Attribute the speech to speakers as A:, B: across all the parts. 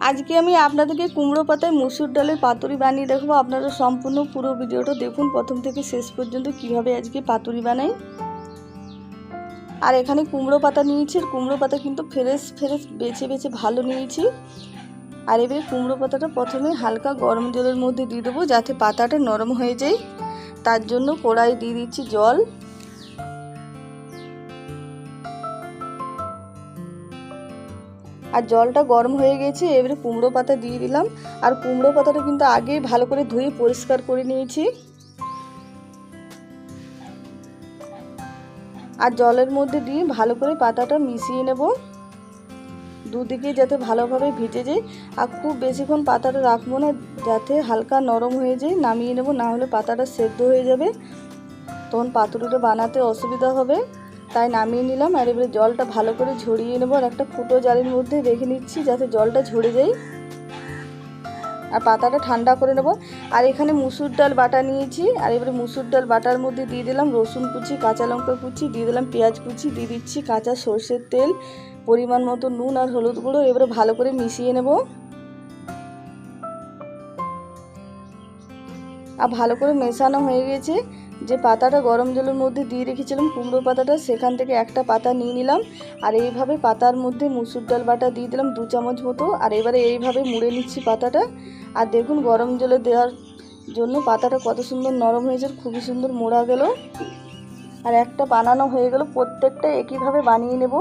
A: আজকে আমি আপনাদেরকে কুমড়ো পাতায় মুসুর ডালের পাতুরি বানিয়ে দেখাবো। আপনারা সম্পূর্ণ পুরো ভিডিওটা দেখুন। প্রথম থেকে শেষ পর্যন্ত কীভাবে আজকে পাতুরি বানাই। আর এখানে কুমড়ো পাতা নিয়েছি। কুমড়ো পাতা কিন্তু ফ্রেশ ফ্রেশ বেছে বেছে ভালো নিয়েছি। আর এবারে কুমড়ো পাতাটা প্রথমে হালকা গরম জলের মধ্যে দিয়ে দেবো যাতে পাতাটা নরম হয়ে যায়। তার জন্য কড়াই দিয়ে দিচ্ছি জল। আর জলটা গরম হয়ে গেছে, এবারে কুমড়ো পাতা দিয়ে দিলাম। আর কুমড়ো পাতাটা কিন্তু আগেই ভালো করে ধুয়ে পরিষ্কার করে নিয়েছি। আর জলের মধ্যে দিয়ে ভালো করে পাতাটা মিশিয়ে নেব। দুদিকে যাতে ভালোভাবে ভিজে যায়। আর খুব বেশিক্ষণ পাতাটা রাখব না, যাতে হালকা নরম হয়ে যায়। নামিয়ে নেব, না হলে পাতাটা সেদ্ধ হয়ে যাবে। তখন পাতুরিটা বানাতে অসুবিধা হবে। তাই নামিয়ে নিলাম আর এবারে জলটা ভালো করে ঝরিয়ে নেব আর একটা ফুটো জালের মধ্যে রেখে নিচ্ছি যাতে জলটা ঝরে যায়। আর পাতাটা ঠান্ডা করে নেব। আর এখানে মুসুর ডাল বাটা নিয়েছি। আর এবারে মুসুর ডাল বাটার মধ্যে দিয়ে দিলাম রসুন কুচি, কাঁচা লঙ্কা কুচি, দিয়ে দিলাম পেঁয়াজ কুচি, দিয়ে দিচ্ছি কাঁচা সর্ষের তেল, পরিমাণ মতো নুন আর হলুদ গুঁড়ো। এবারে ভালো করে মিশিয়ে নেব। আর ভালো করে মেশানো হয়ে গেছে। যে পাতাটা গরম জলের মধ্যে দিয়ে রেখেছিলাম কুমড়ো পাতাটা, সেখান থেকে একটা পাতা নিয়ে নিলাম। আর এইভাবে পাতার মধ্যে মুসুর ডাল বাটা দিয়ে দিলাম, দু চামচ মতো। আর এবারে এইভাবে মুড়ে নিচ্ছি পাতাটা। আর দেখুন, গরম জলে দেওয়ার জন্য পাতাটা কত সুন্দর নরম হয়েছে, খুবই সুন্দর মোড়া গেল। আর একটা বানানো হয়ে গেল, প্রত্যেকটা একইভাবে বানিয়ে নেব।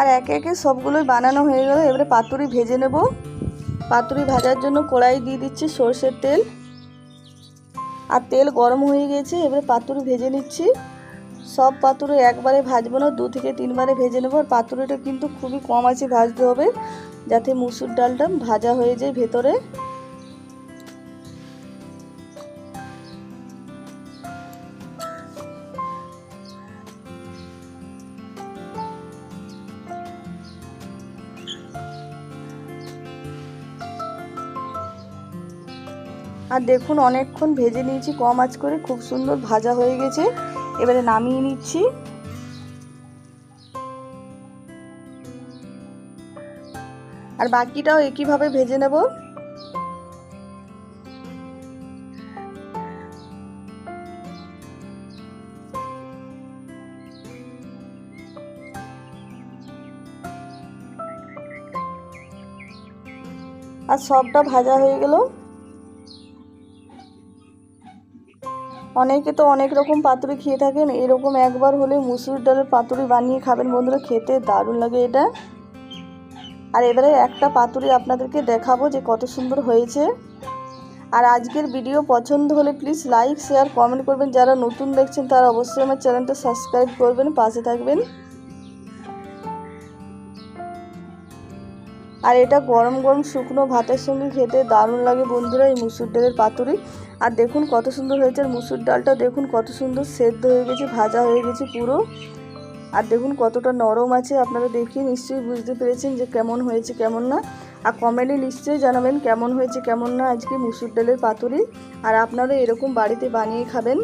A: আর একে একে সবগুলোই বানানো হয়ে গেল। এবারে পাতুরি ভেজে নেব। পাতুরি ভাজার জন্য কড়াই দিয়ে দিচ্ছি সর্ষের তেল। আর তেল গরম হয়ে গেছে, এবারে পাতুরি ভেজে নিচ্ছি। সব পাতুরি একবারে ভাজবো না, দু থেকে তিনবারে ভেজে নেব। আর পাতুরিটা কিন্তু খুবই কম আছে ভাজতে হবে, যাতে মুসুর ডালটা ভাজা হয়ে যায় ভেতরে। আর দেখুন, অনেকক্ষণ ভেজে নিয়েছি কম আঁচ করে, খুব সুন্দর ভাজা হয়ে গেছে। এবারে নামিয়ে নিচ্ছি। আর বাকিটাও একইভাবে ভেজে নেব। আর সবটা ভাজা হয়ে গেল। অনেকে তো অনেক রকম পাতুরি খেয়ে থাকেন। এরকম একবার হলে মুসুর ডালের পাতুরি বানিয়ে খাবেন বন্ধুরা, খেতে দারুণ লাগে এটা। আর এবারে একটা পাতুরি আপনাদেরকে দেখাবো যে কত সুন্দর হয়েছে। আর আজকের ভিডিও পছন্দ হলে প্লিজ লাইক শেয়ার কমেন্ট করবেন। যারা নতুন দেখছেন তারা অবশ্যই আমার চ্যানেলটা সাবস্ক্রাইব করবেন, পাশে থাকবেন। আর এটা গরম গরম শুকনো ভাতের সঙ্গে খেতে দারুণ লাগে বন্ধুরা, এই মুসুর ডালের পাতুরি। আর দেখুন কত সুন্দর হয়েছে, আর মুসুর ডালটা দেখুন কত সুন্দর সেদ্ধ হয়ে গেছে, ভাজা হয়ে গেছে পুরো। আর দেখুন কতটা নরম আছে, আপনারা দেখে নিশ্চয়ই বুঝতে পেরেছেন যে কেমন হয়েছে, কেমন না। আর কমেন্টে নিশ্চয়ই জানাবেন কেমন হয়েছে, কেমন না আজকে মুসুর ডালের পাতুরি। আর আপনারা এরকম বাড়িতে বানিয়ে খাবেন।